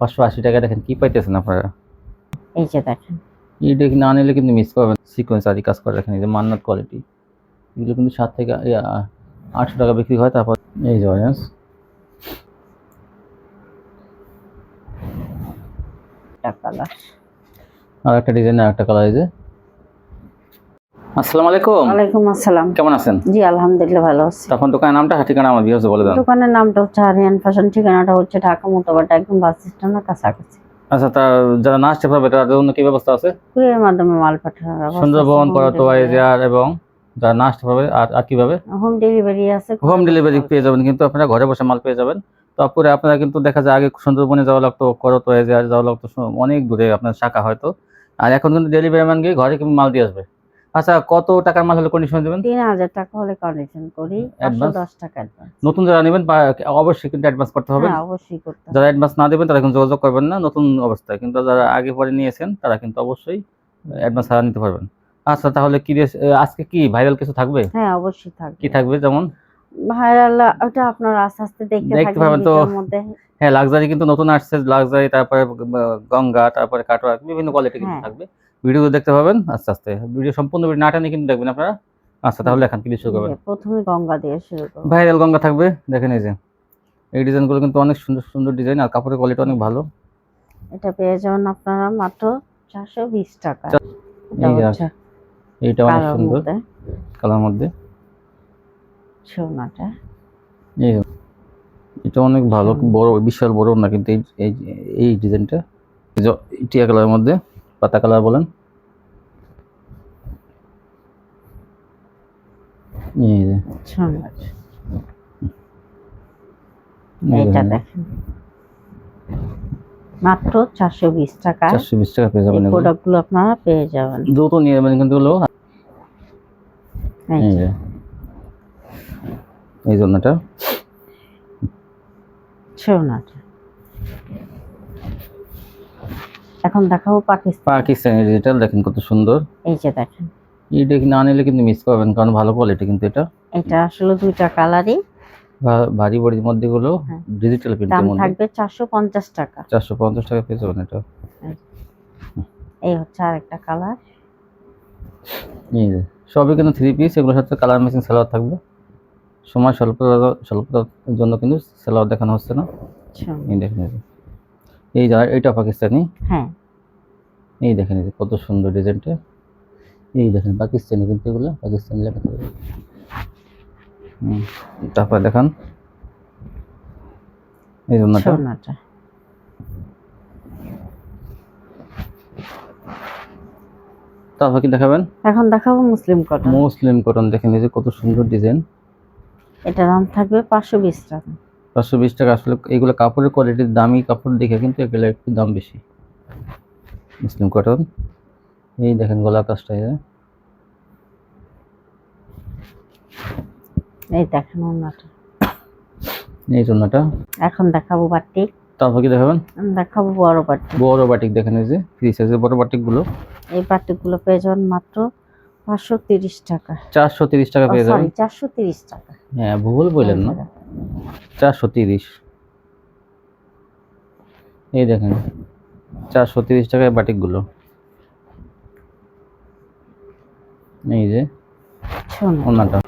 পাঁচশো আশি টাকা দেখেন কি পাইতেছেন আপনারা? এই যে দেখেন। এইটা কি না নিলে কিন্তু মিস করবেন। সিকোয়েন্স আদি কাজ করে রাখেন এই যে মান্নাত কোয়ালিটি এগুলো কিন্তু সাত থেকে আটশো টাকা বিক্রি হয় তারপর এই যে অরেঞ্জ একটা কালার আর একটা ডিজাইন আর একটা কালার এই যে আসসালামু আলাইকুম। ওয়ালাইকুম আসসালাম। কেমন আছেন? জি আলহামদুলিল্লাহ ভালো আছি। তখন দোকানের নামটা ঠিকানা আমার বিহসে বলে দেন। দোকানের নামটা হচ্ছে আরিয়ান ফ্যাশন ঠিকানাটা হচ্ছে ঢাকা মোতাবাটা একদম বাস স্ট্যান্ডের কাছাকাছি। আচ্ছা তা যারা না আসতে পারবে তাদের জন্য কি ব্যবস্থা আছে? কুরিয়ার মাধ্যমে মাল পাঠানোর সুন্দরবন করতো আর এবং যারা না আসতে পারবে আর আর কীভাবে? হোম ডেলিভারি আছে হোম ডেলিভারি পেয়ে যাবেন কিন্তু আপনারা ঘরে বসে মাল পেয়ে যাবেন। তারপরে আপনারা কিন্তু দেখা যায় আগে সুন্দরবনে যাওয়া লাগতো করতো আর যাওয়া লাগতো অনেক দূরে আপনার শাখা হয়তো। আর এখন কিন্তু ডেলিভারি ম্যান গিয়ে ঘরে কিন্তু মাল দিয়ে আসবে। আচ্ছা কত টাকার মাল হলে কন্ডিশন দেবেন? তিন হাজার টাকা হলে কন্ডিশন করি পাঁচশো Advance? দশ টাকা অ্যাডভান্স নতুন যারা নেবেন অবশ্যই কিন্তু অ্যাডভান্স করতে হবে। হ্যাঁ অবশ্যই করতে হবে। যারা অ্যাডভান্স না দেবেন তারা কিন্তু যোগাযোগ করবেন না নতুন অবস্থায়। কিন্তু যারা আগে পরে নিয়েছেন তারা কিন্তু অবশ্যই অ্যাডভান্স ছাড়া নিতে পারবেন। আচ্ছা তাহলে কি আজকে কি ভাইরাল কিছু থাকবে? হ্যাঁ অবশ্যই থাকবে। কি থাকবে যেমন? ভাইরাল ওটা আপনারা আস্তে আস্তে দেখতে দেখতে পাবেন তো। হ্যাঁ লাক্সারি কিন্তু নতুন আসছে লাক্সারি তারপরে গঙ্গা তারপরে কাটোয়া বিভিন্ন কোয়ালিটি কিন্তু হ্যাঁ। থাকবে। ভিডিও দেখতে পাবেন আস্তে আস্তে। ভিডিও সম্পূর্ণ ভিডিও না টানে কিন্তু দেখবেন আপনারা। আচ্ছা তাহলে এখন কি শুরু করবেন? প্রথমে গঙ্গা দিয়ে শুরু করব। ভাইরাল গঙ্গা থাকবে দেখেন এই যে। এই ডিজাইনগুলো কিন্তু অনেক সুন্দর সুন্দর ডিজাইন আর কাপড়ের কোয়ালিটি অনেক ভালো। এটা পেয়ে যাবেন আপনারা মাত্র চারশো বিশ টাকা। এইটা অনেক সুন্দর। কালার মধ্যে। সোনাটা। এই যে, এটা অনেক ভালো বড় বিশাল বড় না কিন্তু এই এই এই ডিজাইনটা। এই যে টিয়া কালারের মধ্যে। পাতা কালার বলেন। মাত্র চারশো বিশ টাকা। চারশো বিশ টাকা পেয়ে যাবেন আপনারা পেয়ে যাবেন। দ্রুত নিয়ে যাবেন কিন্তু এগুলো। এই জন্যটা। সোনাটা এখন দেখাবো পাকিস্তান। পাকিস্তানি ডিজিটাল দেখেন কত সুন্দর। এই যে দেখেন। এইটা কি না নিলে কিন্তু মিস করবেন কারণ ভালো কোয়ালিটি কিন্তু এটা। এটা আসলে দুইটা কালারই ভারী বড়ির মধ্যে গুলো হ্যাঁ। ডিজিটাল দাম প্রিন্টের মধ্যে। থাকবে চারশো পঞ্চাশ টাকা। চারশো পঞ্চাশ টাকা পেয়ে যাবেন এটা। এই হচ্ছে আরেকটা কালার এই যে সবই কিন্তু থ্রি পিস এগুলোর সাথে কালার ম্যাচিং সালোয়ার থাকবে। সময় স্বল্পতার স্বল্পতার জন্য কিন্তু সালোয়ার দেখানো হচ্ছে না। এই দেখেন এই যা এটা পাকিস্তানি? হ্যাঁ। এই দেখেন কত সুন্দর ডিজাইনটা। এই দেখেন পাকিস্তানি কিন্তু এগুলো পাকিস্তানি লেখা থাকবে তারপর দেখান। এই জন্যটা তারপর কি দেখাবেন? এখন দেখাবো মুসলিম কটন মুসলিম কটন দেখেন এই যে কত সুন্দর ডিজাইন। এটা দাম থাকবে পাঁচশো বিশ টাকা। পাঁচশো বিশ টাকা। আসলে এগুলো কাপড়ের কোয়ালিটির দামি কাপড় দেখে কিন্তু এগুলো একটু দাম বেশি। মুসলিম কটন এই দেখেন গলা কাজটা এই দেখেন ওনাটা এই জন্যটা এখন দেখাবো বাটিক তারপর কি দেখাবেন? দেখাবো বড় বাটিক বড় বাটিক দেখেন এই যে ফ্রি সাইজের বড় বাটিকগুলো এই পেয়ে যাবেন মাত্র পাঁচশো তিরিশ টাকা। চারশো তিরিশ টাকা পেয়ে যাবেন। চারশো তিরিশ টাকা। হ্যাঁ ভুল বললেন না। চারশো তিরিশ। এই দেখেন চারশো তিরিশ টাকায় বাটিকগুলো। এই যে ওনাটা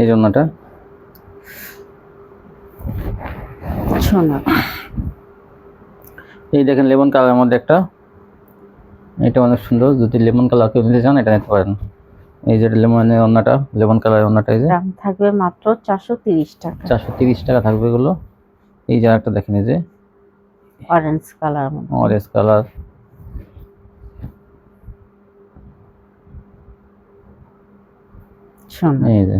এই যে ওনাটা এই দেখেন লেমন কালারের মধ্যে একটা। এটা অনেক সুন্দর। যদি লেমন কালার কেউ নিতে চান এটা নিতে পারেন। এই যে লেমনের ওনাটা লেমন কালারের ওনাটা এই যে। দাম থাকবে মাত্র চারশো তিরিশ টাকা। চারশো তিরিশ টাকা থাকবে এগুলো। এই যে একটা দেখেন এই যে। অরেঞ্জ কালার অরেঞ্জ কালার শোনো। এই যে।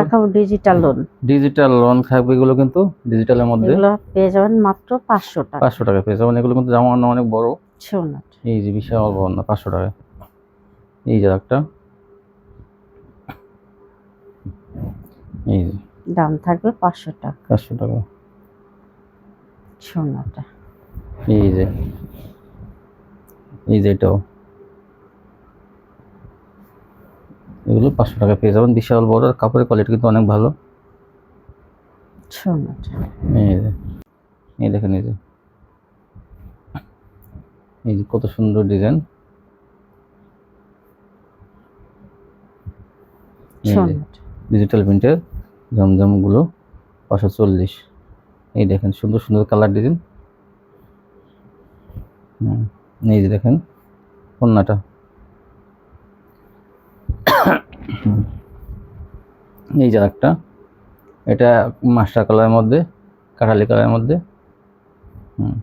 দেখাবো ডিজিটাল লোন ডিজিটাল লোন থাকবে এগুলো কিন্তু ডিজিটালের মধ্যে। এগুলো পেয়ে যাবেন মাত্র পাঁচশো টাকা। পাঁচশো টাকা পেয়ে যাবেন। এগুলো কিন্তু জামা অন্য অনেক বড়। শোনো। এই যে বিশাল বড় না পাঁচশো টাকা। এই যে একটা। এই যে। দাম থাকবে পাঁচশো টাকা। পাঁচশো টাকা। সোনাটা। এই যে। এই যে এটাও। এগুলো পাঁচশো টাকা পেয়ে যাবেন। বিশাল বড় আর কাপড়ের কোয়ালিটি কিন্তু অনেক ভালো। সোনাটা। এই যে। এই দেখেন এই যে। এই যে কত সুন্দর ডিজাইন সোনাটা ডিজিটাল প্রিন্টের জমজমগুলো পাঁচশো চল্লিশ। এই দেখেন সুন্দর সুন্দর কালার ডিজাইন হুম, এই যে দেখেন কন্যাটা এই যে একটা এটা মাস্টার কালারের মধ্যে কাঠালি কালারের মধ্যে। হুম।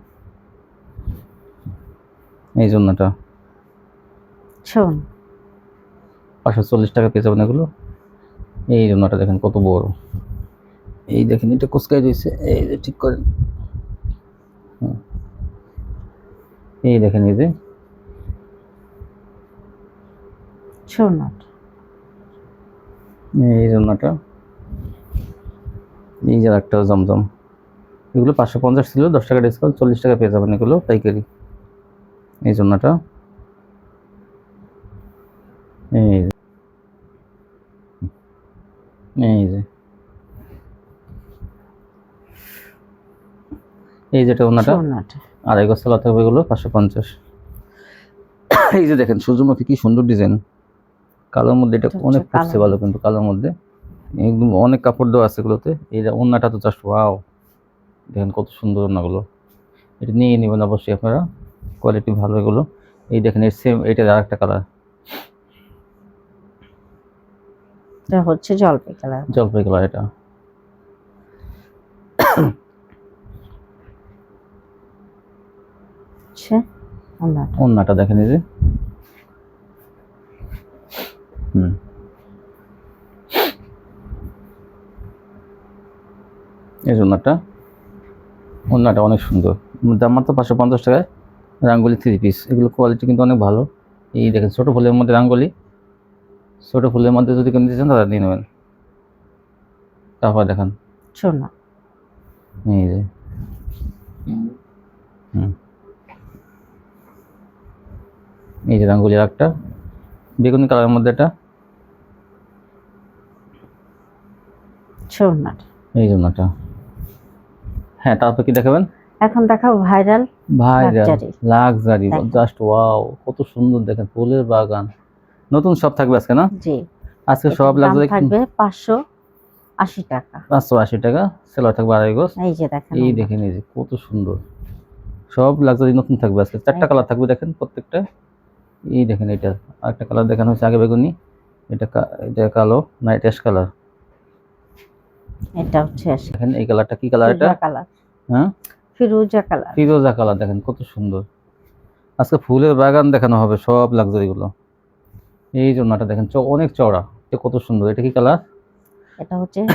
এই জন্যটা পাঁচশো চল্লিশ টাকা পেয়ে যাবেন এগুলো। এই জন্যটা দেখেন কত বড়। এই দেখেন এটা কুচকাই রয়েছে। এই যে ঠিক করেন। এই দেখেন এই যে। এই জন্যটা এই যে একটা জমজম। এগুলো পাঁচশো পঞ্চাশ ছিল দশ টাকা ডিসকাউন্ট চল্লিশ টাকা পেয়ে যাবেন এগুলো পাইকারি। এই জন্যটা। এই এই যে। এই যেটা ওনাটা। আড়াই গজ চালাতে হবে এগুলো পাঁচশো পঞ্চাশ। এই যে দেখেন সূর্যমুখী কি সুন্দর ডিজাইন। কালোর মধ্যে এটা অনেক ফুটছে ভালো কিন্তু কালোর মধ্যে। একদম অনেক কাপড় দেওয়া আছে এগুলোতে। এই যে ওন্নাটা তো জাস্ট ওয়াও দেখেন কত সুন্দর ওন্নাগুলো এটা নিয়ে নেবেন অবশ্যই আপনারা। কোয়ালিটি ভালো এগুলো। এই দেখেন এর সেম এটা আর একটা কালার এটা হচ্ছে জলপাই কালার। জলপাই কালার এটা। হচ্ছে সোনাটা ওন্নাটা দেখেন এই যে। হুম। এই যে ওন্নাটা। ওন্নাটা অনেক সুন্দর। দাম মাত্র পাঁচশো পঞ্চাশ টাকায় রাঙ্গুলি থ্রি পিস এগুলো কোয়ালিটি কিন্তু অনেক ভালো। এই দেখেন ছোটো ফুলের মধ্যে রাঙ্গুলি। ছোটো ফুলের মধ্যে যদি কিনতে চান তাহলে নিয়ে নেবেন। তারপর দেখেন। সোনা এই যে। এই যে রাঙ্গুলি একটা বেগুনি কালারের মধ্যে এটা। এই জন্যটা হ্যাঁ তারপর কি দেখাবেন? এখন দেখাবো ভাইরাল ভাই Luxury। লাক্সারি। জাস্ট ওয়াও কত সুন্দর দেখেন ফুলের বাগান। নতুন সব থাকবে আজকে না? জি। আজকে সব লাক্সারি থাকবে পাঁচশো আশি টাকা। পাঁচশো আশি টাকা সেলার থাকবে আড়াই গোছ এই যে দেখেন এই দেখেন এই যে কত সুন্দর। সব লাক্সারি নতুন থাকবে আজকে। চারটা কালার থাকবে দেখেন প্রত্যেকটা। এই দেখেন এটা। আরেকটা কালার দেখানো হচ্ছে আগে বেগুনি। এটা এটা কালো না এটা কালার এটা হচ্ছে দেখেন এই কালারটা কি কালার এটা? কালার হ্যাঁ? ফিরোজা কালার ফিরোজা কালার দেখেন কত সুন্দর। আজকে ফুলের বাগান দেখানো হবে সব লাক্সারি গুলো। এই জন্যটা দেখেন চ- অনেক চওড়া। এটা কত সুন্দর এটা কি কালার এটা হচ্ছে নীল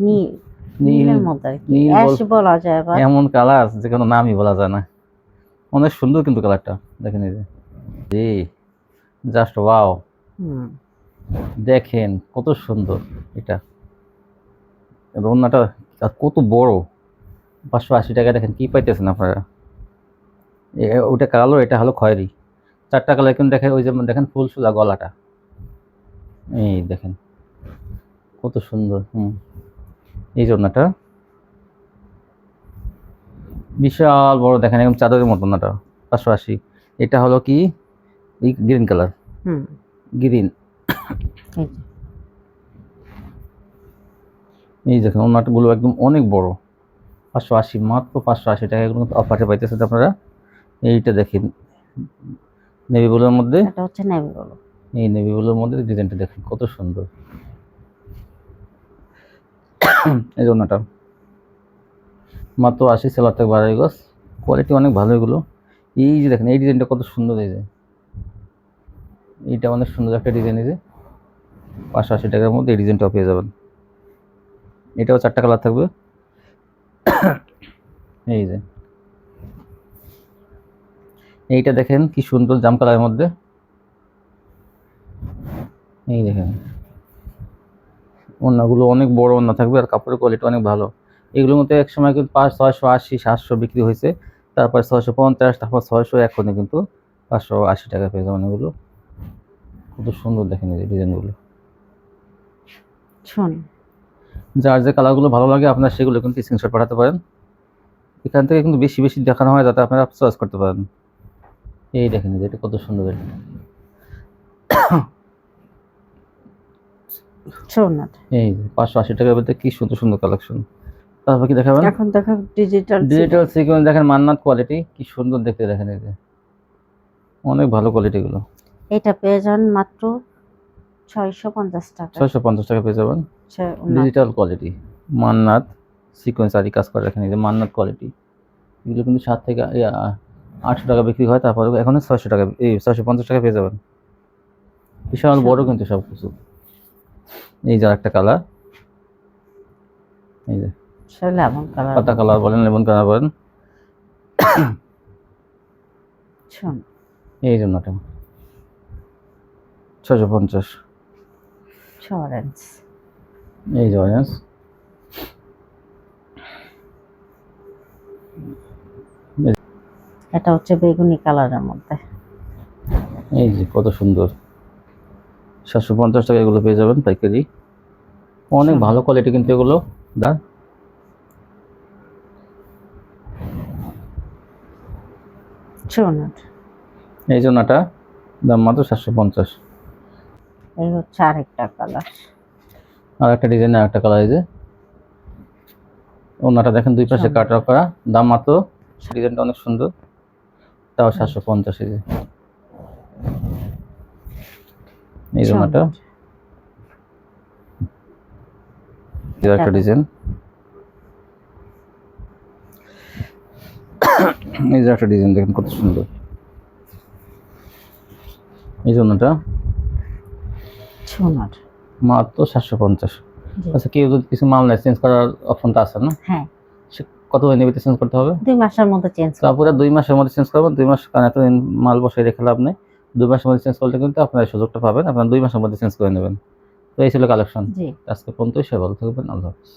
নীল নীলের মধ্যে কি। নীল বলা যায় আবার। এমন কালার যে কোনো নামই বলা যায় না। অনেক সুন্দর কিন্তু কালারটা দেখেন এই যে। জি জাস্ট ওয়াও দেখেন কত সুন্দর এটা। আর কত বড়। পাঁচশো আশি টাকা দেখেন কি পাইতেছেন আপনারা? ওটা কালো এটা হলো খয়েরি। চারটা কালার কিন্তু দেখেন ওই যেমন দেখেন ফুল সুলা গলাটা। এই দেখেন কত সুন্দর হুম। এই জন্যটা বিশাল বড় দেখেন একদম চাদরের মতন ওটা পাঁচশো আশি এটা হলো কি? গ্রিন কালার হুম। গ্রিন এই যে। এই দেখেন ওনাটগুলো একদম অনেক বড়। পাঁচশো আশি মাত্র পাঁচশো আশি টাকা এগুলো অফারে পাইতেছেন আপনারা। এইটা দেখেন। নেভি ব্লুর মধ্যে? এটা হচ্ছে নেভি বলো। এই নেভি ব্লুর মধ্যে ডিজাইনটা দেখেন কত সুন্দর। এই জন্যটা মাত্র আশি সেলার থেকে বাড়াই গছ কোয়ালিটি অনেক ভালো এগুলো। এই যে দেখেন এই ডিজাইনটা কত সুন্দর এই যে। এইটা অনেক সুন্দর একটা ডিজাইন এই যে। পাঁচশো আশি টাকার মধ্যে এই ডিজাইনটাও পেয়ে যাবেন। এটাও চারটা কালার থাকবে। এই যে। এইটা দেখেন কি সুন্দর জাম কালারের মধ্যে। এই দেখেন। ওড়নাগুলো অনেক বড় ওড়না থাকবে আর কাপড়ের কোয়ালিটি অনেক ভালো। এগুলোর মধ্যে এক সময় কিন্তু পাঁচ ছয়শো আশি সাতশো বিক্রি হয়েছে। তারপর ছয়শো পঞ্চাশ তারপর ছয়শো এখনই কিন্তু পাঁচশো আশি টাকা পেয়ে যাবেন এগুলো। কত সুন্দর দেখেন এই ডিজাইনগুলো। শোন। যার যে কালারগুলো ভালো লাগে আপনার সেগুলো কিন্তু স্ক্রিনশট পাঠাতে পারেন। এখান থেকে কিন্তু বেশি বেশি দেখানো হয় যাতে আপনারা চয়েস করতে পারেন। এই দেখেন এটা কত সুন্দর এই পাঁচশো আশি টাকার মধ্যে কি সুন্দর সুন্দর কালেকশন তারপর কি দেখাবেন? এখন দেখো ডিজিটাল ডিজিটাল সিকোয়েন্স দেখেন মান্নাত কোয়ালিটি কি সুন্দর দেখতে দেখেন এই অনেক ভালো কোয়ালিটি গুলো। এটা পেয়ে যান মাত্র ছয়শো পঞ্চাশ টাকা। ছয়শো পঞ্চাশ টাকা পেয়ে যাবেন। ডিজিটাল কোয়ালিটি মান্নাত সিকোয়েন্স আদি কাজ করে এই মান্নাত কোয়ালিটি এগুলো কিন্তু সাত থেকে আটশো টাকা বিক্রি হয় তারপরে এখন ছয়শো টাকা এই ছয়শো পঞ্চাশ টাকা পেয়ে যাবেন। বিশাল বড় কিন্তু সব কিছু এই যে একটা কালার এই যে পাতা কালার বলেন লেমন কালার বলেন। এই জন্যটা ছয়শো পঞ্চাশ। এই যে অরেঞ্জ এটা হচ্ছে বেগুনি কালারের মধ্যে। এই যে কত সুন্দর। সাতশো পঞ্চাশ টাকা এগুলো পেয়ে যাবেন পাইকারি। অনেক ভালো কোয়ালিটি কিন্তু এগুলো। দা। সোনার এই জন্যটা দাম মাত্র সাতশো পঞ্চাশ। এই হচ্ছে আরেকটা কালার আর একটা ডিজাইনের একটা কালার এই যে। ওনাটা দেখেন দুই পাশে কাট করা। দাম মাত্র ডিজাইনটা অনেক সুন্দর। তাও সাতশো পঞ্চাশ এই যে। এই জন্যটা একটা ডিজাইন। এই যে একটা ডিজাইন দেখেন কত সুন্দর। এই জন্যটা মাত্র সাতশো পঞ্চাশ। আচ্ছা কেউ যদি কিছু মাল নেয় চেঞ্জ করার অপশনটা আছে না? হ্যাঁ। সে কত নেবে চেঞ্জ করতে হবে? দুই মাসের মধ্যে চেঞ্জ তো পুরো দুই মাসের মধ্যে চেঞ্জ করবেন দুই মাস কারণ এতদিন মাল বসে রেখে লাভ নেই। দুই মাসের মধ্যে চেঞ্জ করলে কিন্তু আপনার সুযোগটা পাবেন আপনারা দুই মাসের মধ্যে চেঞ্জ করে নেবেন। তো এই ছিল কালেকশন জি। আজকে পর্যন্তই সে ভালো থাকবেন আল্লাহ হাফিজ।